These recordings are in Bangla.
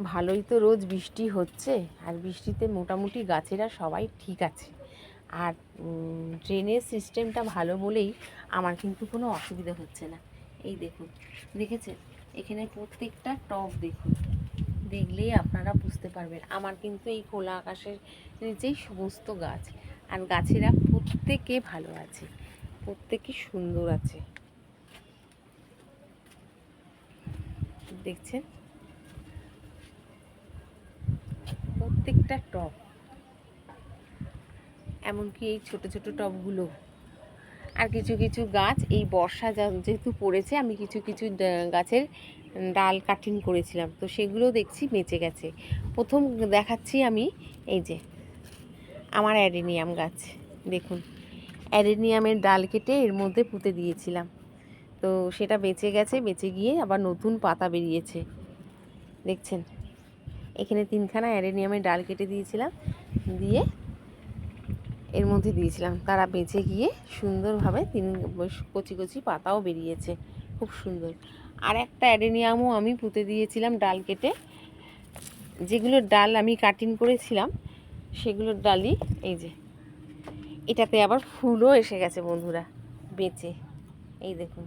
ভালোই তো রোজ বৃষ্টি হচ্ছে, আর বৃষ্টিতে মোটামুটি গাছেরা সবাই ঠিক আছে। আর ড্রেনের সিস্টেমটা ভালো বলেই আমার কিন্তু কোনো অসুবিধা হচ্ছে না। এই দেখুন, দেখেছেন? এখানে প্রত্যেকটা টব দেখুন, দেখলেই আপনারা বুঝতে পারবেন। আমার কিন্তু এই খোলা আকাশের নিচেই সমস্ত গাছ, আর গাছেরা প্রত্যেকে ভালো আছে, প্রত্যেকে সুন্দর আছে। দেখছেন? প্রত্যেকটা টব এমনকি এই ছোট ছোট টবগুলো আর কিছু কিছু গাছ এই বর্ষা যেহেতু পড়েছে, আমি কিছু কিছু গাছের ডাল কাটিং করেছিলাম। তো সেগুলো দেখছি বেঁচে গেছে। প্রথম দেখাচ্ছি আমি এই যে, আমার অ্যাডেনিয়াম গাছ। দেখুন, অ্যাডেনিয়ামের ডাল কেটে এর মধ্যে পুঁতে দিয়েছিলাম। তো সেটা বেঁচে গেছে, বেঁচে গিয়ে আবার নতুন পাতা বেরিয়েছে। দেখছেন? এখানে তিনখানা অ্যাডেনিয়ামের ডাল কেটে দিয়েছিলাম, দিয়ে এর মধ্যে দিয়েছিলাম। তারা বেঁচে গিয়ে সুন্দরভাবে তিন কচি কচি পাতাও বেরিয়েছে, খুব সুন্দর। আর একটা অ্যাডেনিয়ামও আমি পুঁতে দিয়েছিলাম ডাল কেটে। যেগুলোর ডাল আমি কাটিং করেছিলাম, সেগুলোর ডালই এই যে। এটাতে আবার ফুলও এসে গেছে বন্ধুরা, বেঁচে। এই দেখুন।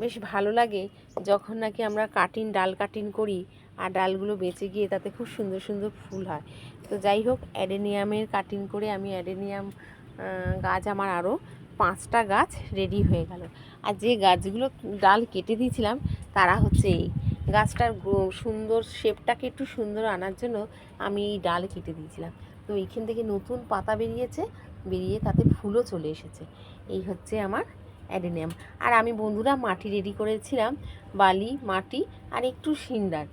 বেশ ভালো লাগে যখন নাকি আমরা কাটিং, ডাল কাটিং করি আর ডালগুলো বেঁচে গিয়ে তাতে খুব সুন্দর সুন্দর ফুল হয়। তো যাই হোক, অ্যাডেনিয়ামের কাটিং করে আমি অ্যাডেনিয়াম গাছ আমার আরও পাঁচটা গাছ রেডি হয়ে গেল। আর যে গাছগুলো ডাল কেটে দিয়েছিলাম, তারা হচ্ছে এই। গাছটার সুন্দর শেপটাকে একটু সুন্দর আনার জন্য আমি এই ডাল কেটে দিয়েছিলাম। তো এইখান থেকে নতুন পাতা বেরিয়েছে, বেরিয়ে তাতে ফুলও চলে এসেছে। এই হচ্ছে আমার অ্যাডেনিয়াম। আর আমি বন্ধুরা মাটি রেডি করেছিলাম, বালি, মাটি আর একটু সিন্ডার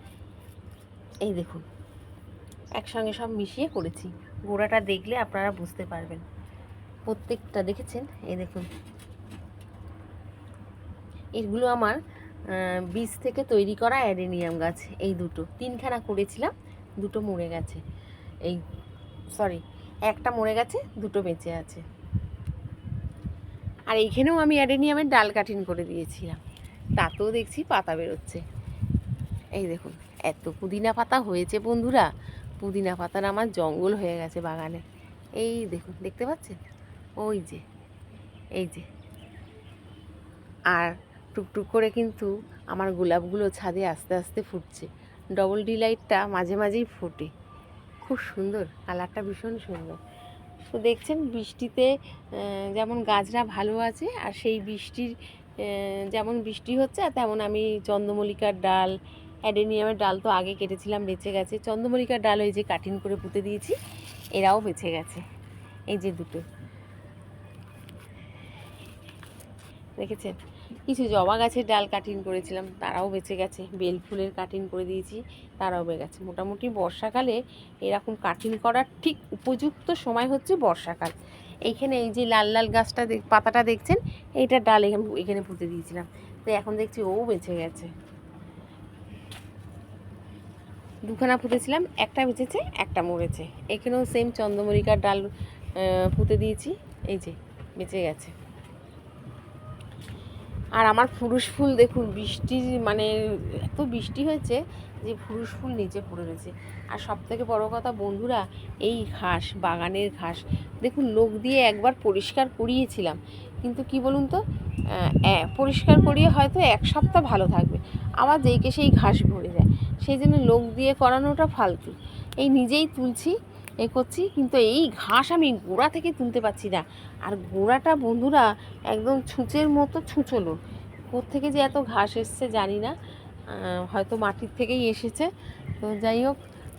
এই দেখুন, একসঙ্গে সব মিশিয়ে করেছি। গোড়াটা দেখলে আপনারা বুঝতে পারবেন। প্রত্যেকটা দেখেছেন? এই দেখুন। এগুলো আমার বীজ থেকে তৈরি করা অ্যাডেনিয়াম গাছ, এই দুটো। তিনখানা করেছিলাম, দুটো মরে গেছে। এই সরি একটা মরে গেছে, দুটো বেঁচে আছে। আর এইখানেও আমি অ্যাডেনিয়ামের ডাল কাটিং করে দিয়েছিলাম। তাতেও দেখছি পাতা বেরোচ্ছে। এই দেখুন। এত পুদিনা পাতা হয়েছে বন্ধুরা। পুদিনা পাতার আমার জঙ্গল হয়ে গেছে বাগানে। এই দেখুন, দেখতে পাচ্ছেন? ওই যে, এই যে। আর টুকটুক করে কিন্তু আমার গোলাপগুলো ছাদে আস্তে আস্তে ফুটছে। ডবল ডিলাইটটা মাঝে মাঝেই ফোটে। খুব সুন্দর, কালারটা ভীষণ সুন্দর। তো দেখছেন বৃষ্টিতে যেমন গাছরা ভালো আছে আর সেই বৃষ্টির যেমন বৃষ্টি হচ্ছে তেমন আমি চন্দ্রমল্লিকার ডাল অ্যাডেনিয়ামের ডাল তো আগে কেটেছিলাম, বেঁচে গেছে। চন্দ্রমল্লিকার ডাল ওই যে কাটিং করে পুঁতে দিয়েছি, এরাও বেঁচে গেছে। এই যে দুটো। দেখেছেন? কিছু জবা গাছের ডাল কাটিং করেছিলাম, তারাও বেঁচে গেছে। বেল ফুলের কাটিং করে দিয়েছি, তারাও বেঁচে গেছে। মোটামুটি বর্ষাকালে এরকম কাটিং করার ঠিক উপযুক্ত সময় হচ্ছে বর্ষাকাল। এইখানে এই যে লাল লাল গাছটা পাতাটা দেখছেন, এইটা ডাল এখানে পুঁতে দিয়েছিলাম। তো এখন দেখছি ও বেঁচে গেছে। দুখানা পুঁতেছিলাম একটা বেঁচেছে একটা মরেছে। এখানেও সেম চন্দ্রমল্লিকার ডাল পুঁতে দিয়েছি, এই যে, বেঁচে গেছে। আর আমার ফুরুষ ফুল দেখুন বৃষ্টির মানে এত বৃষ্টি হয়েছে যে ফুরুষ ফুল নিচে পড়ে রয়েছে। আর সব থেকে বড় কথা বন্ধুরা, এই ঘাস, বাগানের ঘাস, দেখুন লোক দিয়ে একবার পরিষ্কার করিয়েছিলাম। কিন্তু কি বলুন তো পরিষ্কার করিয়ে হয়তো এক সপ্তাহ ভালো থাকবে। আবার যেইকে সেই ঘাস ভরে যায়। সেই জন্য লোক দিয়ে করানোটা ফালতু। এই নিজেই তুলছি, এ করছি, কিন্তু এই ঘাস আমি গোড়া থেকে তুলতে পারছি না। আর গোড়াটা বন্ধুরা একদম ছুঁচের মতো ছুঁচলো থেকে যে এত ঘাস এসছে জানি না। হয়তো মাটির থেকেই এসেছে। তো যাই হোক,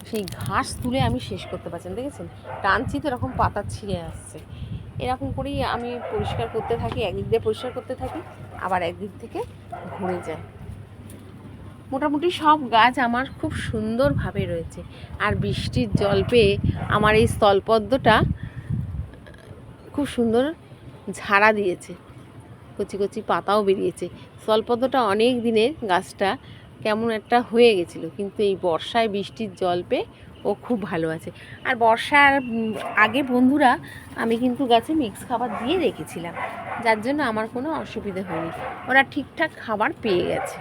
সেই ঘাস তুলে আমি শেষ করতে পারছি দেখেছেন? টানছি তো এরকম পাতা ছিঁড়ে আসছে। এরকম করেই আমি পরিষ্কার করতে থাকি, একদিক দিয়ে পরিষ্কার করতে থাকি, আবার একদিক থেকে ঘুরে যায়। মোটামুটি সব গাছ আমার খুব সুন্দরভাবে রয়েছে। আর বৃষ্টির জল পেয়ে আমার এই স্থলপদ্মটা খুব সুন্দর ঝাড়া দিয়েছে। কচি কচি পাতাও বেরিয়েছে। স্থলপদ্মটা অনেক দিনের গাছটা কেমন একটা হয়ে গেছিল, কিন্তু এই বর্ষায় বৃষ্টির জল পেয়ে ও খুব ভালো আছে। আর বর্ষার আগে বন্ধুরা আমি কিন্তু গাছে মিক্স খাবার দিয়ে রেখেছিলাম, যার জন্য আমার কোনো অসুবিধা হয়নি। ওরা ঠিকঠাক খাবার পেয়ে গেছে।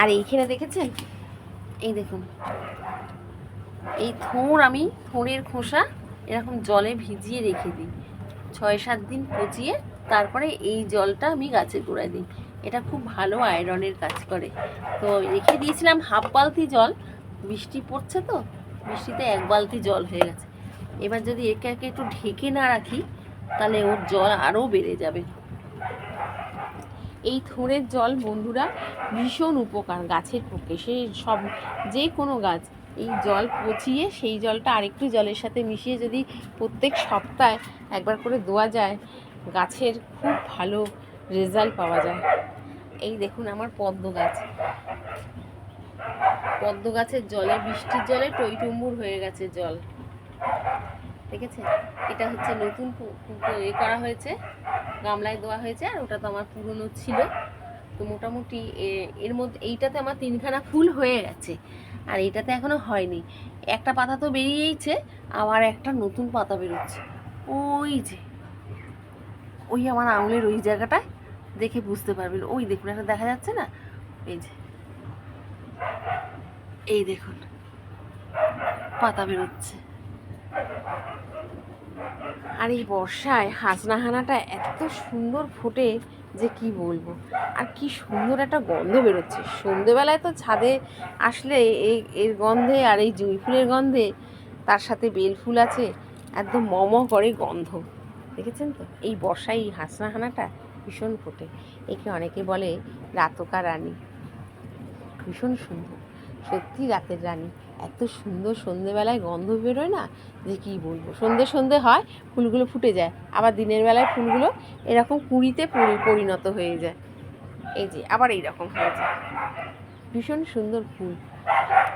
আর এইখানে দেখেছেন? এই দেখুন। এই থোড় আমি, থোড়ের খোসা এরকম জলে ভিজিয়ে রেখে দিই। ছয় সাত দিন পচিয়ে তারপরে এই জলটা আমি গাছে গোড়ায় দিই। এটা খুব ভালো আয়রনের কাজ করে। তো রেখে দিয়েছিলাম হাফ বালতি জল। বৃষ্টি পড়ছে তো, বৃষ্টিতে এক বালতি জল হয়ে গেছে। এবার যদি একে একে একটু ঢেকে না রাখি, তাহলে ওর জল আরও বেড়ে যাবে। এই থোড়ের জল বন্ধুরা ভীষণ উপকার গাছের পক্ষে। সে সব, যে কোনো গাছ, এই জল পচিয়ে সেই জলটা আরেকটু জলের সাথে মিশিয়ে যদি প্রত্যেক সপ্তাহে একবার করে দেওয়া যায়, গাছের খুব ভালো রেজাল্ট পাওয়া যায়। এই দেখুন আমার পদ্ম গাছ। পদ্ম গাছের জলে, বৃষ্টির জলে টইটুম্বুর হয়ে গেছে জল। দেখেছেন? এটা হচ্ছে নতুন এ করা হয়েছে, গামলায় দেওয়া হয়েছে, আর ওটা তো আমার পুরনো ছিল। তো মোটামুটি এর মধ্যে, এইটাতে আমার তিনখানা ফুল হয়ে গেছে, আর এটাতে এখনও হয়নি। একটা পাতা তো বেরিয়েইছে, আবার একটা নতুন পাতা বেরোচ্ছে। ওই যে, ওই আমার আঙুলের ওই জায়গাটায় দেখে বুঝতে পারবেন। ওই দেখুন, একটা দেখা যাচ্ছে না? এই যে, এই দেখুন, পাতা বেরোচ্ছে। আর এই বর্ষায় হাসনাহানাটা এত সুন্দর ফোটে যে কি বলব? আর কি সুন্দর একটা গন্ধ বেরোচ্ছে। সন্ধেবেলায় তো ছাদে আসলে এই, এর গন্ধে আর এই জুঁই ফুলের গন্ধে তার সাথে বেল ফুল আছে, একদম মম করে গন্ধ। দেখেছেন তো? এই বর্ষায় এই হাসনাহানাটা ভীষণ ফোটে। একে অনেকে বলে রাতকা রানী। ভীষণ সুন্দর। সত্যি রাতের রানী। এত সুন্দর সন্ধেবেলায় গন্ধ বেরোয় না? যে কী বলব? সন্ধে সন্ধে হয়, ফুলগুলো ফুটে যায়। আবার দিনের বেলায় ফুলগুলো এরকম কুড়িতে পরিণত হয়ে যায়। এই যে, আবার এইরকম হয়ে যায়। ভীষণ সুন্দর ফুল।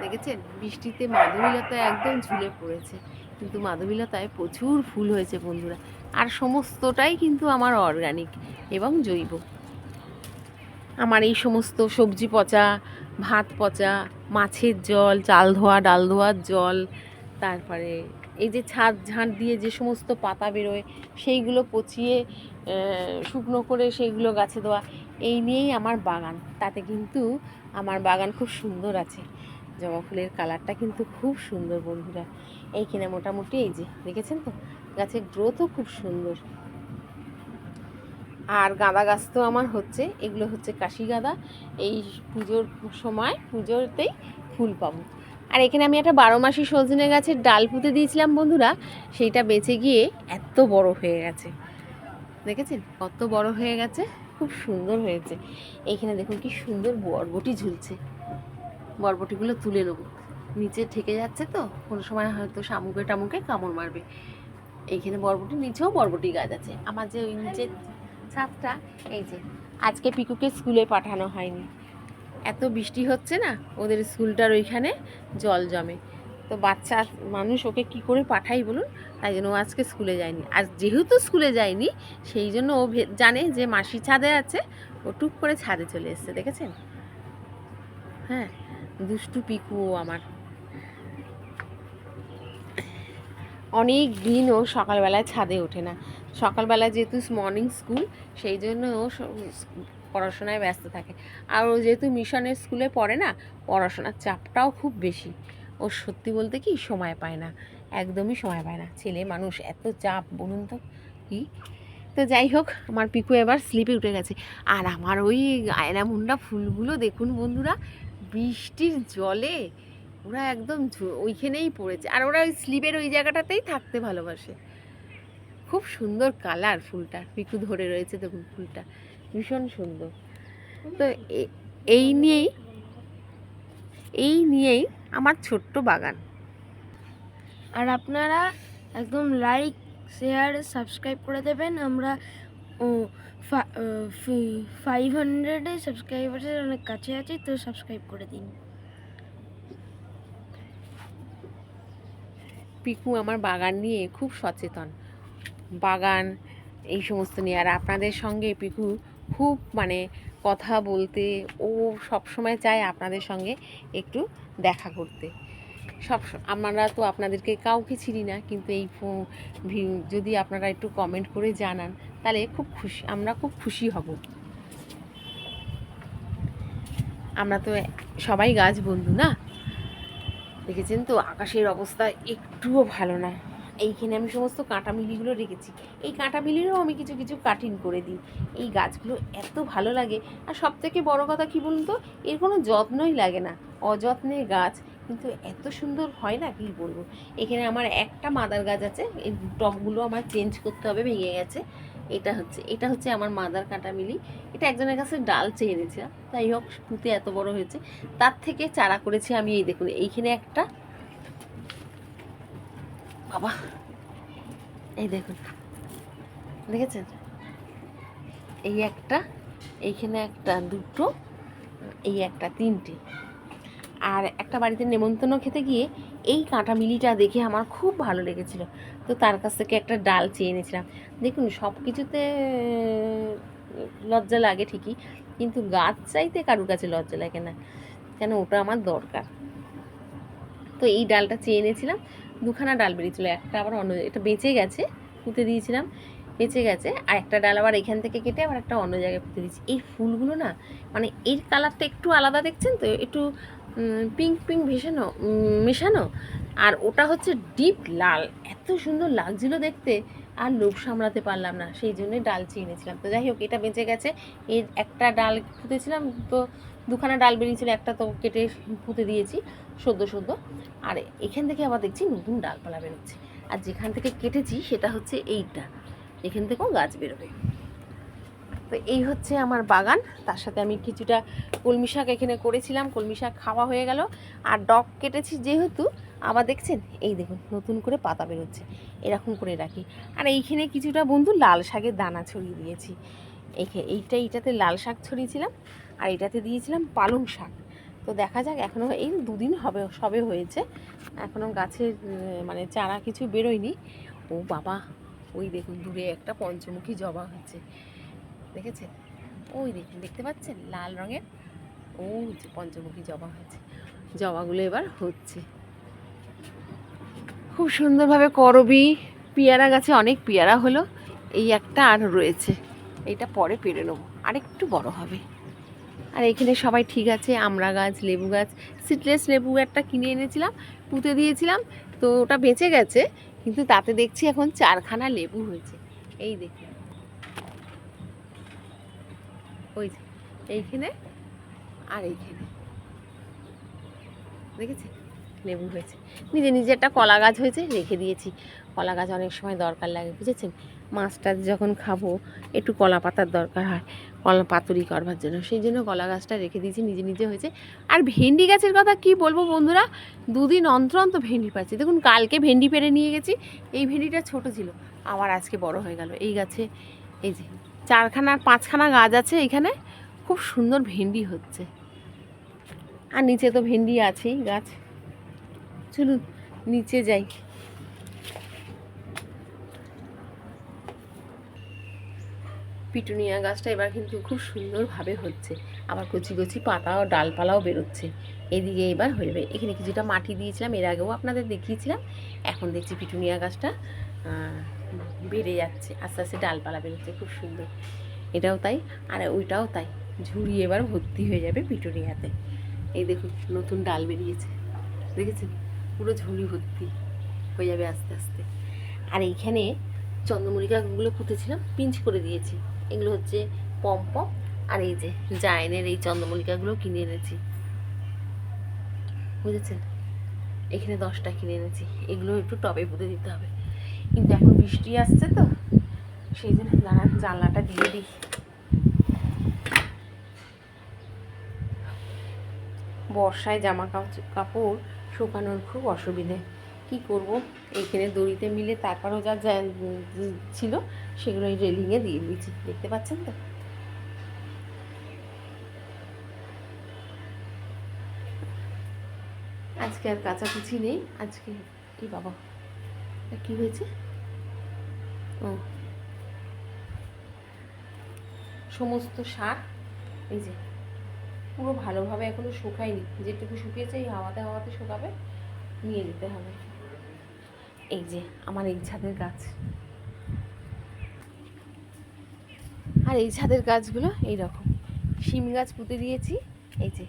দেখেছেন? বৃষ্টিতে মাধবীলতা একদম ঝুলে পড়েছে। কিন্তু মাধবীলতায় প্রচুর ফুল হয়েছে বন্ধুরা। আর সমস্তটাই কিন্তু আমার অর্গানিক এবং জৈব। আমার এই সমস্ত সবজি পচা ভাত পচা, মাছের জল, চাল ধোয়া, ডাল ধোয়ার জল, তারপরে এই যে ছাদ ঝাঁট দিয়ে যে সমস্ত পাতা বেরোয়, সেইগুলো পচিয়ে শুকনো করে সেইগুলো গাছে দেওয়া, এই নিয়েই আমার বাগান। তাতে কিন্তু আমার বাগান খুব সুন্দর আছে। জবা ফুলের কালারটা কিন্তু খুব সুন্দর বন্ধুরা। এইখানে মোটামুটি এই যে, দেখেছেন তো? গাছের গ্রোথও খুব সুন্দর। আর গাঁদা গাছ তো আমার হচ্ছে, এগুলো হচ্ছে কাশি গাঁদা। এই পুজোর সময়, পুজোতেই ফুল পাবো। আর এখানে আমি একটা বারো মাসি সজনে গাছের ডাল পুঁতে দিয়েছিলাম বন্ধুরা, সেইটা বেঁচে গিয়ে এত বড় হয়ে গেছে। দেখেছেন? কত বড় হয়ে গেছে, খুব সুন্দর হয়েছে। এইখানে দেখুন কি সুন্দর বরবটি ঝুলছে। বরবটিগুলো তুলে নেব। নিচে ঠেকে যাচ্ছে তো, কোনো সময় হয়তো শামুকে টামুকে কামড় মারবে। এইখানে বরবটি, নিচেও বরবটি গাছ আছে। আমার যে ওই নিচের ছাদটা এই যে, আজকে পিকুকে স্কুলে পাঠানো হয়নি। এত বৃষ্টি হচ্ছে না? ওদের স্কুলটার ওইখানে জল জমে। তো বাচ্চা, মানুষ ওকে কি করে পাঠাই বলুন? তাই জন্য ও আজকে স্কুলে যায়নি। আর যেহেতু স্কুলে যায়নি, সেই জন্য ও জানে যে মাসি ছাদে আছে, ও টুক করে ছাদে চলে এসছে, দেখেছেন? হ্যাঁ দুষ্টু পিকু ও আমার। অনেক দিন ও সকালবেলায় ছাদে ওঠে না। সকালবেলা যেহেতু মর্নিং স্কুল সেই জন্য ও পড়াশোনায় ব্যস্ত থাকে। আর ও যেহেতু মিশনের স্কুলে পড়ে না, পড়াশোনার চাপটাও খুব বেশি। ও সত্যি বলতে কি সময় পায় না, একদমই সময় পায় না। ছেলে মানুষ, এত চাপ, বলুন তো কি? তো যাই হোক, আমার পিকু এবার স্লিপে উঠে গেছে। আর আমার ওই আয়না মুন্ডা ফুলগুলো দেখুন বন্ধুরা, বৃষ্টির জলে ওরা একদম ওইখানেই পড়েছে। আর ওরা ওই স্লিপের ওই জায়গাটাতেই থাকতে ভালোবাসে। খুব সুন্দর কালার ফুলটা, পিকু ধরে রয়েছে দেখুন ফুলটা, ভীষণ সুন্দর। তো এই নিয়েই এই নিয়েই আমার ছোট্ট বাগান। আর আপনারা একদম লাইক শেয়ার সাবস্ক্রাইব করে দেবেন। আমরা, ও ফাইভ হান্ড্রেডে সাবস্ক্রাইবারের অনেক কাছে আছি, তো সাবস্ক্রাইব করে দিন। পিকু আমার বাগান নিয়ে খুব সচেতন। বাগান, এই সমস্ত নিয়ে। আর আপনাদের সঙ্গে পিকু খুব মানে কথা বলতে, ও সব সময় চায় আপনাদের সঙ্গে একটু দেখা করতে। সব আমরা তো আপনাদেরকে কাউকে চিনি না, কিন্তু এই যদি আপনারা একটু কমেন্ট করে জানান, তাহলে খুব খুশি, আমরা খুব খুশি হব। আমরা তো সবাই গাছ বন্ধু না? দেখেছেন তো, আকাশের অবস্থা একটুও ভালো না। এইখানে আমি সমস্ত কাঁটা মিলিগুলো রেখেছি। এই কাঁটা মিলিরও আমি কিছু কিছু কাটিং করে দিই। এই গাছগুলো এত ভালো লাগে। আর সব থেকে বড়ো কথা কী বলুন তো? এর কোনো যত্নই লাগে না। অযত্নে গাছ। কিন্তু এত সুন্দর হয় না, কী বলব? এখানে আমার একটা মাদার গাছ আছে। এই টবগুলো আমার চেঞ্জ করতে হবে, ভেঙে গেছে। এটা হচ্ছে এটা হচ্ছে আমার মাদার কাঁটা মিলি এটা একজনের কাছে ডাল চেয়ে এনেছিলাম। তাই হোক, পুঁতে এত বড় হয়েছে। তার থেকে চারা করেছি আমি, এই দেখুন, এইখানে একটা বাবা, এই দেখুন। দেখেছেন? এই একটা, এইখানে একটা দুটো, এই একটা তিনটে। আর একটা বাড়িতে নেমন্তন্ন খেতে গিয়ে এই কাঁটা মিলিটা দেখে আমার খুব ভালো লেগেছিল। তো তার কাছ থেকে একটা ডাল চেয়ে এনেছিলাম। দেখুন সব কিছুতে লজ্জা লাগে ঠিকই, কিন্তু গাছ চাইতে কারুর কাছে লজ্জা লাগে না। কেন, ওটা আমার দরকার। তো এই ডালটা চেয়ে এনেছিলাম। দুখানা ডাল বেরিয়েছিল, একটা আবার অন্য, এটা বেঁচে গেছে, পুঁতে দিয়েছিলাম, বেঁচে গেছে, আর একটা ডাল আবার এখান থেকে কেটে আবার একটা অন্য জায়গায় পুঁতে দিয়েছি। এই ফুলগুলো না মানে এর কালারটা একটু আলাদা, দেখছেন তো? একটু পিঙ্ক পিঙ্ক ভেসানো মেশানো, আর ওটা হচ্ছে ডিপ লাল। এত সুন্দর লাগছিল দেখতে, আর লোভ সামলাতে পারলাম না, সেই জন্যই ডাল চেয়ে এনেছিলাম। তো যাই হোক, এটা বেঁচে গেছে, এর একটা ডাল পুঁতেছিলাম, তো দুখানা ডাল বেরিয়েছিল, একটা তো কেটে পুঁতে দিয়েছি, সদ্য সদ্য। আর এখান থেকে আবার দেখছি নতুন ডালপালা বেরোচ্ছে। আর যেখান থেকে কেটেছি সেটা হচ্ছে এইটা। এখান থেকেও গাছ বেরোবে। তো এই হচ্ছে আমার বাগান। তার সাথে আমি কিছুটা কলমি শাক এখানে করেছিলাম। কলমি শাক খাওয়া হয়ে গেল। আর ডগ কেটেছি যেহেতু, আবার দেখছেন? এই দেখুন, নতুন করে পাতা বেরোচ্ছে। এরকম করে রাখি। আর এইখানে কিছুটা বন্ধু লাল শাকের দানা ছড়িয়ে দিয়েছি। এইটা, এইটাতে লাল শাক ছড়িয়েছিলাম। আর এটাতে দিয়েছিলাম পালং শাক। তো দেখা যাক, এখনও এই দুদিন হবে, সবে হয়েছে। এখনও গাছের মানে চারা কিছু বেরোয়নি। ও বাবা, ওই দেখুন, দূরে একটা পঞ্চমুখী জবা হচ্ছে। দেখেছেন ওই দেখুন, দেখতে পাচ্ছেন? লাল রঙের। ও হচ্ছে পঞ্চমুখী জবা হয়েছে জবাগুলো এবার হচ্ছে। খুব সুন্দরভাবে করবি। পেয়ারা গাছে অনেক পেয়ারা হলো। এই একটা আর রয়েছে। এইটা পরে পেরে নেব। আরেকটু বড় হবে। আর এখানে সবাই ঠিক আছে আমড়া গাছ, লেবু গাছ সিটলেস লেবু একটা কিনে এনেছিলাম, পুঁতে দিয়েছিলাম, তো ওটা বেঁচে গেছে, কিন্তু তাতে দেখছি এখন চারখানা লেবু হয়েছে। এই দেখুন। ওই যে, এইখানে আর এইখানে। দেখেছি লেবু হয়েছে। নিজে নিজে একটা কলা গাছ হয়েছে, রেখে দিয়েছি। কলা গাছ অনেক সময় দরকার লাগে, বুঝেছেন? মাছ টাছ যখন খাব, একটু কলা পাতার দরকার হয়। কলা পাতুরি করবার জন্য। সেই জন্য কলা গাছটা রেখে দিয়েছি, নিজে নিজে হয়েছে। আর ভেন্ডি গাছের কথা কি বলব বন্ধুরা? দুদিন অন্তর অন্তর ভেন্ডি পাচ্ছি। দেখুন, কালকে ভেন্ডি পেরে নিয়ে গেছি। এই ভেন্ডিটা ছোট ছিল, আবার আজকে বড় হয়ে গেল। এই গাছে, এই যে চারখানা, পাঁচখানা গাছ আছে এখানে। খুব সুন্দর ভেন্ডি হচ্ছে। আর নিচে তো ভেন্ডি আছেই গাছ। চলুন, নিচে যাই। পিটুনিয়া গাছটা এবার কিন্তু খুব সুন্দরভাবে হচ্ছে। আবার কচি কচি পাতা ও ডালপালাও বেরোচ্ছে। এদিকে এবার হয়ে যাবে। এখানে কিছুটা মাটি দিয়েছিলাম, এর আগেও আপনাদের দেখিয়েছিলাম। এখন দেখছি পিটুনিয়া গাছটা বেড়ে যাচ্ছে। আস্তে আস্তে ডালপালা বেরোচ্ছে, খুব সুন্দর। এটাও তাই, আর ওইটাও তাই। ঝুড়ি এবার ভর্তি হয়ে যাবে পিটুনিয়াতে। এই দেখুন, নতুন ডাল বেরিয়েছে। দেখেছেন? পুরো ঝুড়ি ভর্তি হয়ে যাবে আস্তে আস্তে। আর এইখানে চন্দ্রমল্লিকাগুলো পুঁতেছিলাম, পিঞ্চ করে দিয়েছি। এগুলো হচ্ছে পম্পম আর এই যে জায়নের এই চন্দ্রমল্লিকাগুলো কিনে এনেছি। বুঝেছেন? এখানে দশটা কিনে এনেছি। এগুলো একটু টবে পুঁতে দিতে হবে। কিন্তু এখন বৃষ্টি আসছে তো, সেই জন্য দাঁড়ান জানলাটা দিয়ে দিই। বর্ষায় জামা কাপড় শুকানোর খুব অসুবিধে। কি করব? এইখানে দড়িতে মিলে তারপরেও যা ছিল সেগুলো এই রেলিংয়ে দিয়ে দিয়েছি। দেখতে পাচ্ছেন তো? আজকে আর কাচাকুচি নেই। আজকে কি বাবা কি হয়েছে? ও। সমস্ত সার, এই যে, পুরো ভালোভাবে এখনও শুকায়নি। যেটুকু শুকিয়েছে এই হাওয়াতে হাওয়াতে শুকাবে, নিয়ে যেতে হবে। এই যে, আমার এই ছাদের গাছ। আর এই ছাদের গাছগুলো এই রকম শিম গাছ পুঁতে দিয়েছি, এই যে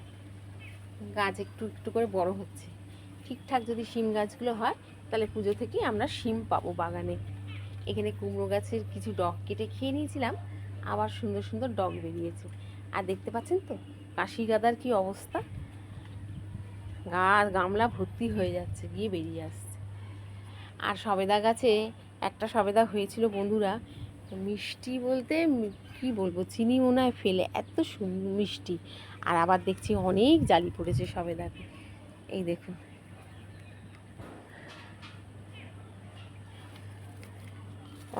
গাছ একটু একটু করে বড় হচ্ছে। ঠিকঠাক যদি শিম গাছগুলো হয়, তাহলে পুজো থেকেই আমরা শিম পাবো বাগানে। এখানে কুমড়ো গাছের কিছু ডগ কেটে খেয়ে নিয়েছিলাম, আবার সুন্দর সুন্দর ডগ বেরিয়েছে। আর দেখতে পাচ্ছেন তো, কাশি গাদার কি অবস্থা? গা গামলা ভর্তি হয়ে যাচ্ছে, গিয়ে বেরিয়ে আসছে। আর সবেদা গাছে, একটা সবেদা হয়েছিল বন্ধুরা মিষ্টি বলতে কি বলব? চিনি মনে হয় ফেলে, এত সুন্দর মিষ্টি। আর আবার দেখছি অনেক জালি পড়েছে সবেদাতে এই দেখুন।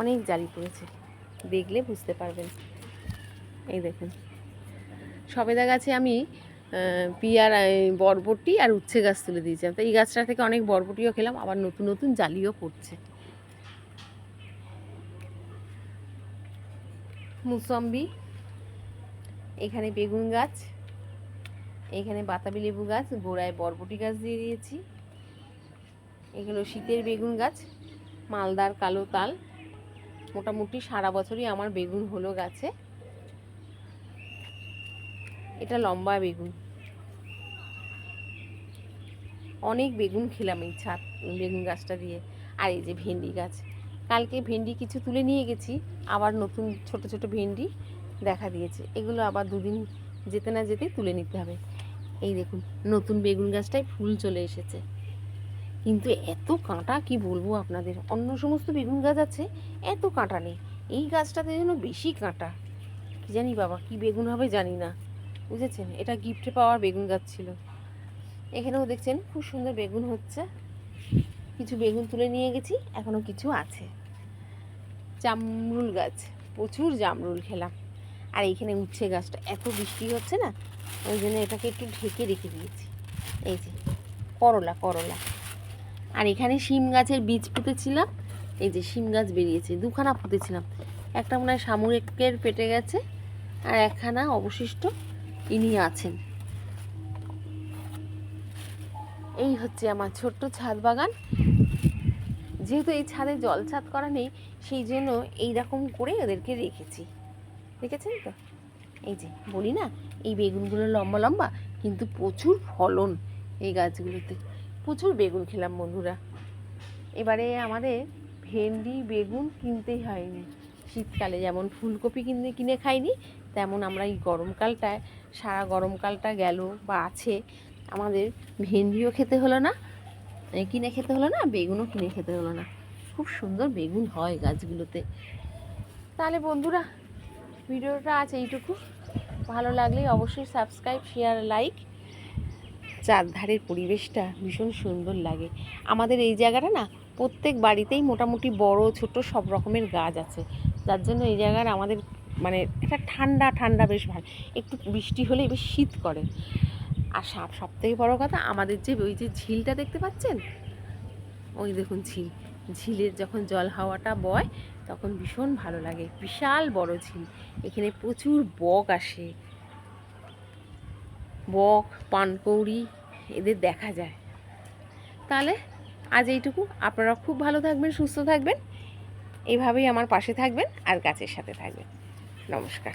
অনেক জালি পড়েছে। দেখলে বুঝতে পারবেন। এই দেখুন। সবেদা গাছে আমি পিয়ার বরবটি আর উচ্ছে গাছ তুলে দিয়েছিলাম। তো এই গাছটা থেকে অনেক বরবটিও খেলাম, আবার নতুন নতুন জালিও পড়ছে। মুসম্বি, এখানে বেগুন গাছ, এখানে বাতাবি লেবু গাছ, গোড়ায় বরবটি গাছ দিয়ে দিয়েছি। এগুলো শীতের বেগুন গাছ, মালদার কালো তাল। মোটামুটি সারা বছরই আমার বেগুন হলো গাছে। এটা লম্বা বেগুন। অনেক বেগুন খেলাম এই ছাদ, বেগুন গাছটা দিয়ে। আর এই যে ভেন্ডি গাছ কালকে ভেন্ডি কিছু তুলে নিয়ে গেছি, আবার নতুন ছোট ছোট ভেন্ডি দেখা দিয়েছে। এগুলো আবার দুদিন যেতে না যেতেই তুলে নিতে হবে। এই দেখুন, নতুন বেগুন গাছটায় ফুল চলে এসেছে। কিন্তু এত কাঁটা, কি বলব আপনাদের? অন্য সমস্ত বেগুন গাছ আছে, এত কাঁটা নেই। এই গাছটাতে যেন বেশি কাঁটা। কি জানি বাবা, কি বেগুন হবে জানি না। বুঝেছেন? এটা গিফটে পাওয়ার বেগুন গাছ ছিল। এখানেও দেখছেন, খুব সুন্দর বেগুন হচ্ছে। কিছু বেগুন তুলে নিয়ে গেছি এখনও কিছু আছে। জামরুল গাছ। প্রচুর জামরুল খেলাম। আর এইখানে উচ্ছে গাছটা এত বৃষ্টি হচ্ছে না, ওই জন্য এটাকে একটু ঢেকে রেখে দিয়েছি। এই যে, করলা করলা। আর এখানে শিম গাছের বীজ পুঁতেছিলাম, এই যে শিম গাছ বেরিয়েছে, দুখানা পুঁতেছিলাম। একটা মনে হয় শামুকের পেটে গেছে, আর একখানা অবশিষ্ট ইনি আছেন। এই হচ্ছে আমার ছোট্ট ছাদ বাগান। যেহেতু এই ছাদে জল ছাদ করা নেই, সেই জন্য এই রকম করে ওদেরকে রেখেছি। দেখেছেন তো? এই যে, বলি না, এই বেগুনগুলো লম্বা লম্বা, কিন্তু প্রচুর ফলন এই গাছগুলোতে। প্রচুর বেগুন খেলাম বন্ধুরা। এবারে আমাদের ভেন্ডি, বেগুন কিনতেই হয়নি। শীতকালে যেমন ফুলকপি কিনে কিনে খাইনি, তেমন আমরা এই গরমকালটায়, সারা গরমকালটা গেল বা আছে। আমাদের ভেন্ডিও খেতে হলো না কিনে খেতে হলো না, বেগুনও কিনে খেতে হলো না। খুব সুন্দর বেগুন হয় গাছগুলোতে। তাহলে বন্ধুরা, ভিডিওটা আছে এইটুকু। ভালো লাগলে অবশ্যই সাবস্ক্রাইব শেয়ার লাইক চারধারের পরিবেশটা ভীষণ সুন্দর লাগে। আমাদের এই জায়গাটা না, প্রত্যেক বাড়িতেই মোটামুটি বড় ছোট সব রকমের গাছ আছে। যার জন্য এই জায়গার আমাদের মানে একটা ঠান্ডা ঠান্ডা বেশ ভালো। একটু বৃষ্টি হলে বেশ শীত করে। আর সব সব থেকে বড়ো কথা আমাদের যে, ওই যে ঝিলটা দেখতে পাচ্ছেন? ওই দেখুন ঝিল। ঝিলের যখন জল হাওয়াটা বয়, তখন ভীষণ ভালো লাগে। বিশাল বড় ঝিল। এখানে প্রচুর বক আসে। বক, পানকৌড়ি, এদের দেখা যায়। তাহলে আজ এইটুকু। আপনারা খুব ভালো থাকবেন, সুস্থ থাকবেন। এভাবেই আমার পাশে থাকবেন আর গাছের সাথে থাকবেন। নমস্কার।